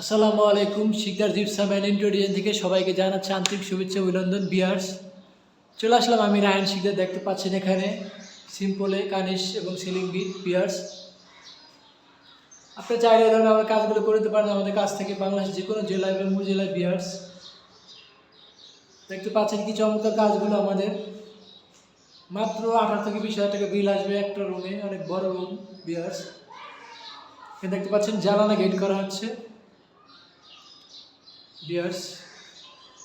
আসসালামু আলাইকুম, Sikdar gypsum and ইন্টোরিয়ান থেকে সবাইকে জানাচ্ছি আন্তরিক শুভেচ্ছা, অভিনন্দন, বিয়ার্স। চলে আসলাম আমি রায়ন শিকদার, দেখতে পাচ্ছেন এখানে সিম্পলে কানিশ এবং সিলিং বিট বিয়ার্স। আপনি চাইলে এই ধরনের আমার কাজগুলো করে দিতে পারেন আমাদের কাছ থেকে বাংলাদেশ যে কোনো জেলায় এবং উপজেলায় বিয়ার্স। দেখতে পাচ্ছেন কি চমৎকার কাজগুলো আমাদের। মাত্র আঠারো থেকে বিশ হাজার টাকা বিল আসবে একটা রুমে অনেক বড় রুম বিয়ার্স। দেখতে পাচ্ছেন জ্বালানা গেট করা হচ্ছে। বিয়ার্স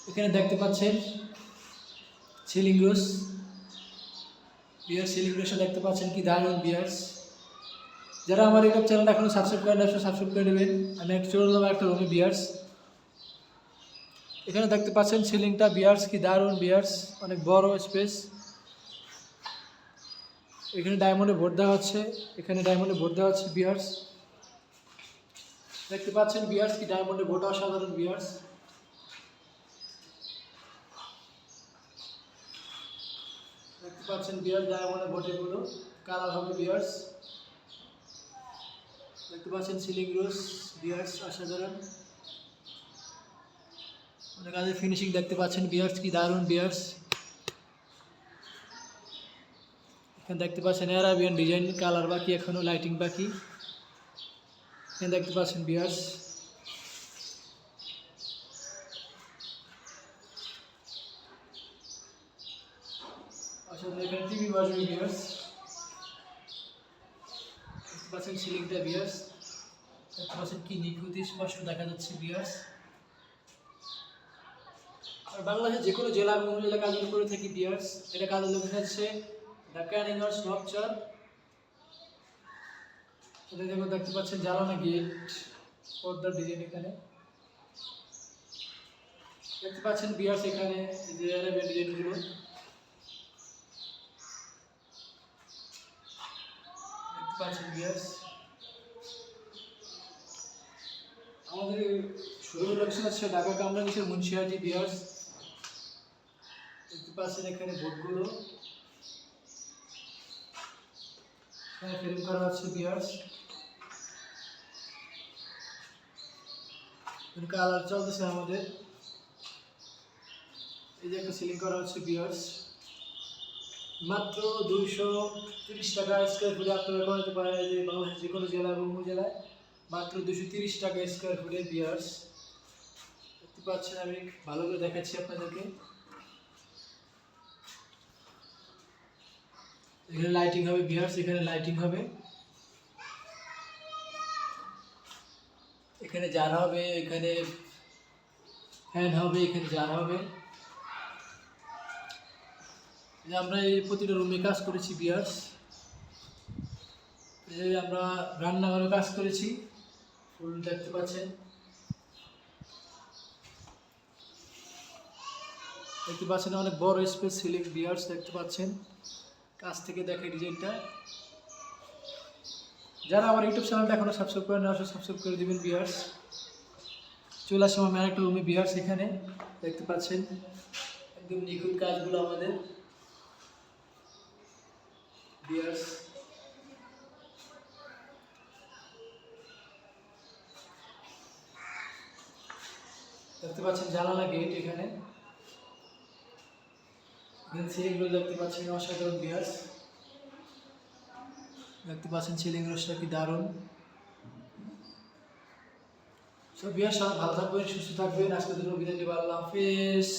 এখানে দেখতে পাচ্ছেন সিলিং রোস বিয়ার সিলিং রোসও দেখতে পাচ্ছেন কি দারুণ বিয়ার্স যারা আমার ইউটিউব চ্যানেলটা এখনও সাবস্ক্রাইব করেন অবশ্যই সাবস্ক্রাইব করে নেবেন। আমি একটা চলে যাব একটা রুমে বিয়ার্স এখানে দেখতে পাচ্ছেন সিলিংটা বিয়ার্স কি দারুণ বিয়ার্স অনেক বড় স্পেস এখানে ডায়মন্ডে ভোট দেওয়া হচ্ছে। এখানে ডায়মন্ডে ভোট দেওয়া হচ্ছে বিয়ার্স দেখতে পাচ্ছেন বিয়ার্স কি ডায়মন্ডে ভোট অসাধারণ বিয়ার্স দেখতে পাচ্ছেন বিয়ার্স ডায়মন্ডে ভোটে গুলো কালার হবে বিয়ার্স দেখতে পাচ্ছেন সিলিং রোজ বিয়ার্স অসাধারণ। অনেক কাজের ফিনিশিং দেখতে পাচ্ছেন বিয়ার্স কি দারুণ বিয়ার্স এখানে দেখতে পাচ্ছেন অ্যারাবিয়ান ডিজাইন কালার বাকি এখনও লাইটিং বাকি এখানে দেখতে পাচ্ছেন বিয়ার্স আসলে এখানে টিভি বাজবে দেখতে পাচ্ছেন সিলিংটা বিয়ার্স দেখতে পাচ্ছেন কি নিখুঁতি স্পষ্ট দেখা যাচ্ছে বিয়ার্স আর বাংলাদেশের যে কোনো জেলা এবং উপজেলা কাজগুলো করে থাকি বিয়ার্স এটা কাজের লোক হচ্ছে ঢাকা নিউজ স্ট্রাকচার এটা দেখো, দেখতে পাচ্ছেন জ্বালানা গেট পর্দার ডিজাইন এখানে। দেখতে পাচ্ছেন বিয়ার্স এখানে যে ডিজাইনগুলো পাচ্ছেন আমাদের শুরু লোকেশন আছে, ঢাকা কামরাঙ্গীশের মুন্সিহাটি বিয়ার্স দেখতে পাচ্ছেন এখানে বোর্ডগুলো এখানে ফ্রেম করা হচ্ছে বিয়ার্স কালার চলতেছে আমাদের। এই যে একটা সিলিং করা হচ্ছে বিয়ার্স মাত্র দুইশো তিরিশ টাকা স্কোয়ার ফুটে আপনারা করাতে পারেন যে বাংলাদেশের যে কোনো জেলা এবং উপজেলায় মাত্র দুশো তিরিশ টাকা স্কোয়ার ফুটে বিয়ার্স দেখতে পাচ্ছেন আমি, ভালো করে দেখাচ্ছি আপনাদেরকে। এখানে লাইটিং হবে বিয়ার্স এখানে লাইটিং হবে। এখানে জার হবে, এখানে ফ্যান হবে, এখানে জার হবে। যে আমরা এই প্রতিটা রুমে কাজ করেছি বিয়ার্স। যে আমরা রান্নাঘরে কাজ করেছি, ফুল দেখতে পাচ্ছেন। দেখতে পাচ্ছেন অনেক বড় স্পেস সিলিং বিয়ার্স দেখতে পাচ্ছেন। কাছ থেকে দেখে ডিজাইনটা। যারা আমার ইউটিউব চ্যানেলটা এখনও সাবস্ক্রাইব করেন অবশ্যই সাবস্ক্রাইব করে দিবেন বিয়ার্স। চলে আসলাম আমি আরেকটা রুমে বিয়ার্স এখানে। দেখতে পাচ্ছেন। একদম নিখুঁত কাজগুলো আমাদের। বিয়ার্স দেখতে পাচ্ছেন জানালা গেট এখানে। সিলিংগুলো দেখতে পাচ্ছেন, অসাধারণ বিয়ার্স। দেখতে পাচ্ছেন সিলিং রোজটা কি দারুণ। সব বিয়ার সব ভালো থাকবেন, সুস্থ থাকবেন। আজকে দুটো বিদায় নেব আল্লাহ হাফেজ।